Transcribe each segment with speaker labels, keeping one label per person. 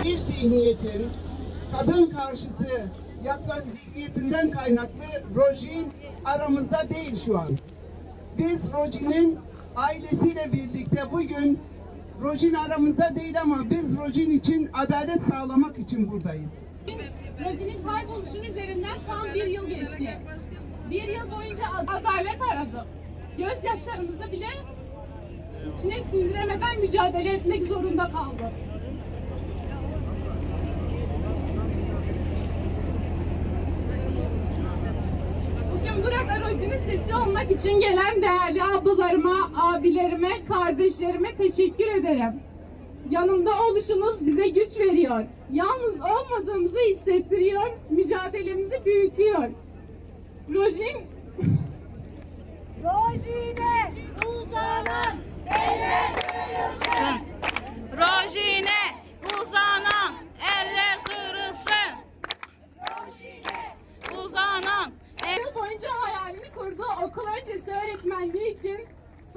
Speaker 1: eril zihniyetin, kadın karşıtı yaklan zihniyetinden kaynaklı Rojin aramızda değil şu an. Biz Rojin'in ailesiyle birlikte bugün Rojin aramızda değil ama biz Rojin için adalet sağlamak için buradayız.
Speaker 2: Rojin'in kayboluşunun üzerinden tam bir yıl geçti. Bir yıl boyunca ad- adalet aradım. Gözyaşlarımızı bile içine sindiremeden mücadele etmek zorunda kaldım. Bugün Rojin'in sesi olmak için gelen değerli ablalarıma, abilerime, kardeşlerime teşekkür ederim. Yanımda oluşunuz bize güç veriyor. Yalnız olmadığımızı hissettiriyor, mücadelemizi büyütüyor. Rojin
Speaker 3: Rojine uzanan eller kırılsın.
Speaker 4: Rojine uzanan eller kırılsın. Uzanan el-
Speaker 2: yıl boyunca hayalini kurduğu okul öncesi öğretmenliği için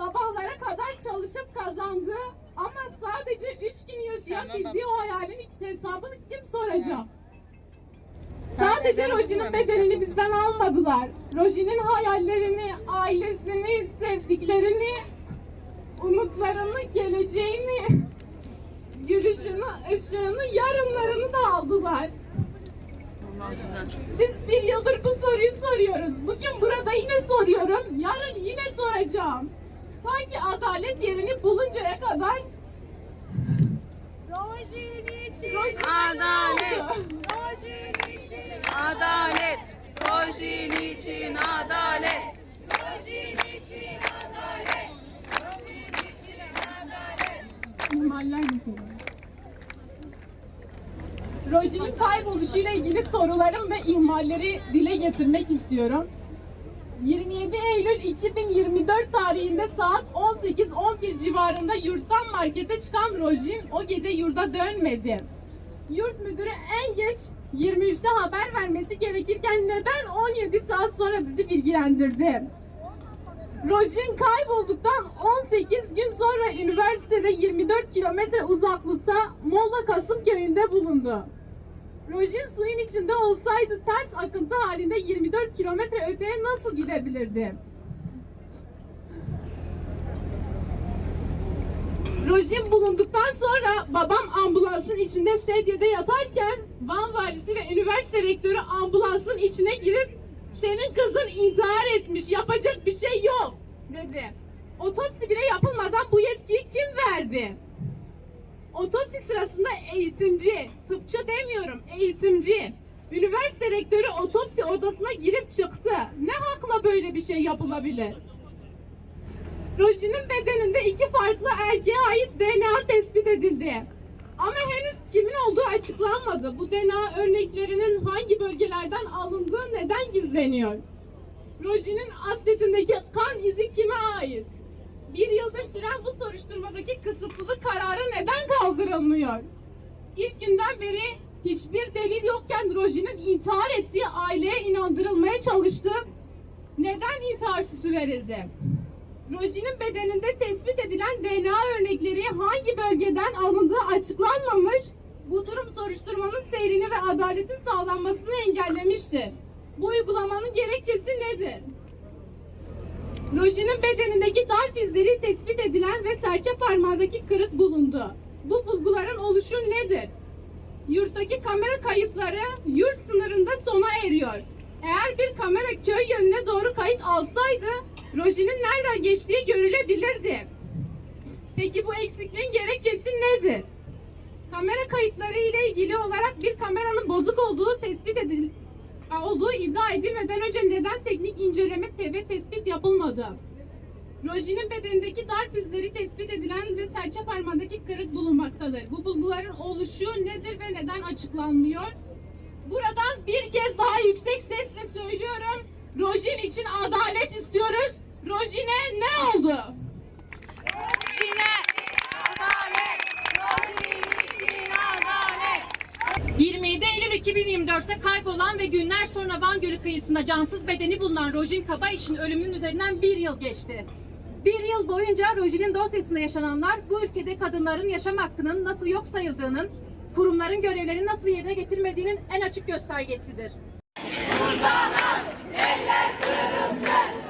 Speaker 2: sabahlara kadar çalışıp kazandığı ama sadece üç gün yaşayabildiği o hayalin hesabını kim soracak? Sadece Rojin'in bedenini bizden almadılar. Rojin'in hayallerini, ailesini, sevdiklerini, umutlarını, geleceğini, gülüşünü, ışığını, yarınlarını da aldılar. Biz bir yıldır bu soruyu soruyoruz. Bugün burada yine soruyorum. Yarın yine soracağım. Ta ki adalet yerini buluncaya kadar
Speaker 3: Rojin için.
Speaker 4: Adalet.
Speaker 3: Rojin için.
Speaker 4: adalet. Rojin için adalet.
Speaker 3: Rojin için adalet. Rojin için adalet.
Speaker 2: İhmaller mi soruyor? Rojin'in kayboluşuyla ilgili sorularım ve ihmalleri dile getirmek istiyorum. 27 Eylül 2024 tarihinde saat 18-11 civarında yurttan markete çıkan Rojin o gece yurda dönmedi. Yurt müdürü en geç 23'te haber vermesi gerekirken neden 17 saat sonra bizi bilgilendirdi? Rojin kaybolduktan 18 gün sonra üniversitede 24 kilometre uzaklıkta Molla Kasım köyünde bulundu. Rojin suyun içinde olsaydı ters akıntı halinde 24 kilometre öteye nasıl gidebilirdi? Rojin bulunduktan sonra babam ambulansın içinde sedyede yatarken Van valisi ve üniversite rektörü ambulansın içine girip senin kızın intihar etmiş yapacak bir şey yok dedi. Otopsi bile yapılmadan bu yetkiyi kim verdi? Otopsi sırasında eğitimci, tıpçı demiyorum eğitimci. Üniversite rektörü otopsi odasına girip çıktı. Ne hakla böyle bir şey yapılabilir? Rojin'in bedeninde iki farklı erkeğe ait DNA tespit edildi. Ama henüz kimin olduğu açıklanmadı. Bu DNA örneklerinin hangi bölgelerden alındığı neden gizleniyor? Rojin'in atletindeki kan izi kime ait? Bir yıldır süren bu soruşturmadaki kısıtlılık kararı neden kaldırılmıyor? İlk günden beri hiçbir delil yokken Rojin'in intihar ettiği aileye inandırılmaya çalıştı. Neden intihar süsü verildi? Rojin'in bedeninde tespit edilen DNA örnekleri hangi bölgeden alındığı açıklanmamış. Bu durum soruşturmanın seyrini ve adaletin sağlanmasını engellemiştir. Bu uygulamanın gerekçesi nedir? Rojin'in bedenindeki darp izleri tespit edilen ve serçe parmağındaki kırık bulundu. Bu bulguların oluşu nedir? Yurttaki kamera kayıtları yurt sınırında sona eriyor. Eğer bir kamera köy yönüne doğru kayıt alsaydı Rojin'in nereden geçtiği görülebilirdi. Peki bu eksikliğin gerekçesi nedir? Kamera kayıtları ile ilgili olarak bir kameranın bozuk olduğu tespit edil olduğu iddia edilmeden önce neden teknik inceleme ve tespit yapılmadı? Rojin'in bedenindeki darp izleri tespit edilen ve serçe parmağındaki kırık bulunmaktadır. Bu bulguların oluşu nedir ve neden açıklanmıyor? Buradan bir kez daha yüksek sesle söylüyorum. Rojin için adalet istiyoruz. Rojin'e ne oldu?
Speaker 4: Rojine adalet. Rojin için adalet.
Speaker 5: 27 Eylül 2024'te kaybolan ve günler sonra Van Gölü kıyısında cansız bedeni bulunan Rojin Kabayiş'in ölümünün üzerinden bir yıl geçti. Bir yıl boyunca rojinin dosyasında yaşananlar bu ülkede kadınların yaşam hakkının nasıl yok sayıldığının, kurumların görevlerini nasıl yerine getirmediğinin en açık göstergesidir.
Speaker 3: Uzanan eller kırılsın.